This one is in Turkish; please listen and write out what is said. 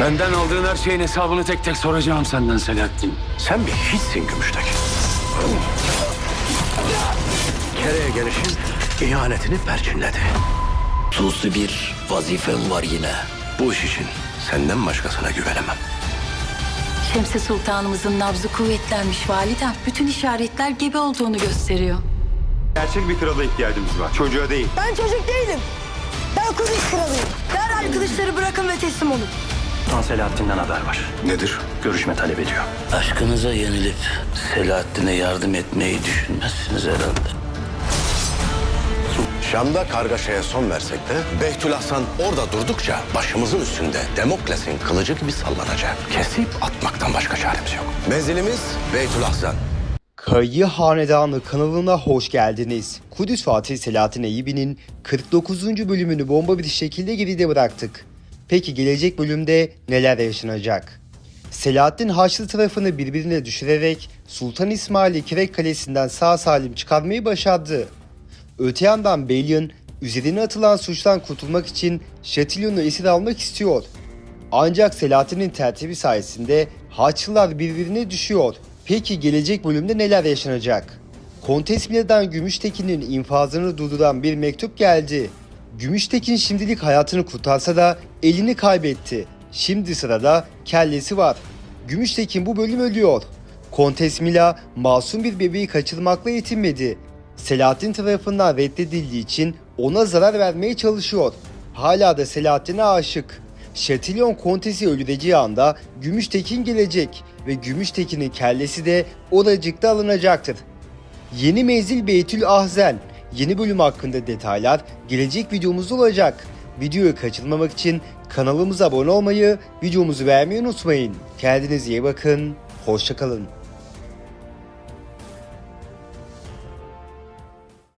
Benden aldığın her şeyin hesabını tek tek soracağım senden Selahattin. Sen bir hiçsin Gümüştek. Kereye gelişin ihanetini perçinledi. Hususi bir vazifem var yine. Bu iş için senden başkasına güvenemem. Şemsi Sultanımızın nabzı kuvvetlenmiş validem. Bütün işaretler gebe olduğunu gösteriyor. Gerçek bir krala ihtiyacımız var. Çocuğa değil. Ben çocuk değilim. Ben Kudüs kralıyım. Derhal kılıçları bırakın ve teslim olun. Sultan Selahattin'den haber var. Nedir? Görüşme talep ediyor. Aşkınıza yenilip Selahattin'e yardım etmeyi düşünmezsiniz herhalde. Şam'da kargaşaya son versek de Behtül Hasan orada durdukça başımızın üstünde Demokles'in kılıcı gibi sallanacak. Kesip atmaktan başka çaremiz yok. Menzilimiz Beytül Hasan. Kayı Hanedanı kanalına hoş geldiniz. Kudüs Fatih Selahattin Eyyubi'nin 49. bölümünü bomba bir şekilde geride bıraktık. Peki gelecek bölümde neler yaşanacak? Selahattin Haçlı tarafını birbirine düşürerek Sultan İsmail'i Kirek Kalesi'nden sağ salim çıkarmayı başardı. Öte yandan Balian üzerine atılan suçtan kurtulmak için Şatilyon'u esir almak istiyor. Ancak Selahattin'in tertibi sayesinde Haçlılar birbirine düşüyor. Peki gelecek bölümde neler yaşanacak? Kontes Mila'dan Gümüştekin'in infazını durduran bir mektup geldi. Gümüştekin şimdilik hayatını kurtarsa da elini kaybetti. Şimdi sırada kellesi var. Gümüştekin bu bölüm ölüyor. Kontes Mila masum bir bebeği kaçırmakla yetinmedi. Selahattin tarafından reddedildiği için ona zarar vermeye çalışıyor. Hala da Selahattin'e aşık. Şatilyon Kontesi öldüreceği anda Gümüştekin gelecek ve Gümüştekin'in kellesi de oracıkta alınacaktır. Yeni menzil Beytül Ahzen. Yeni bölüm hakkında detaylar gelecek videomuzda olacak. Videoyu kaçırmamak için kanalımıza abone olmayı, videomuzu beğenmeyi unutmayın. Kendinize iyi bakın, hoşçakalın.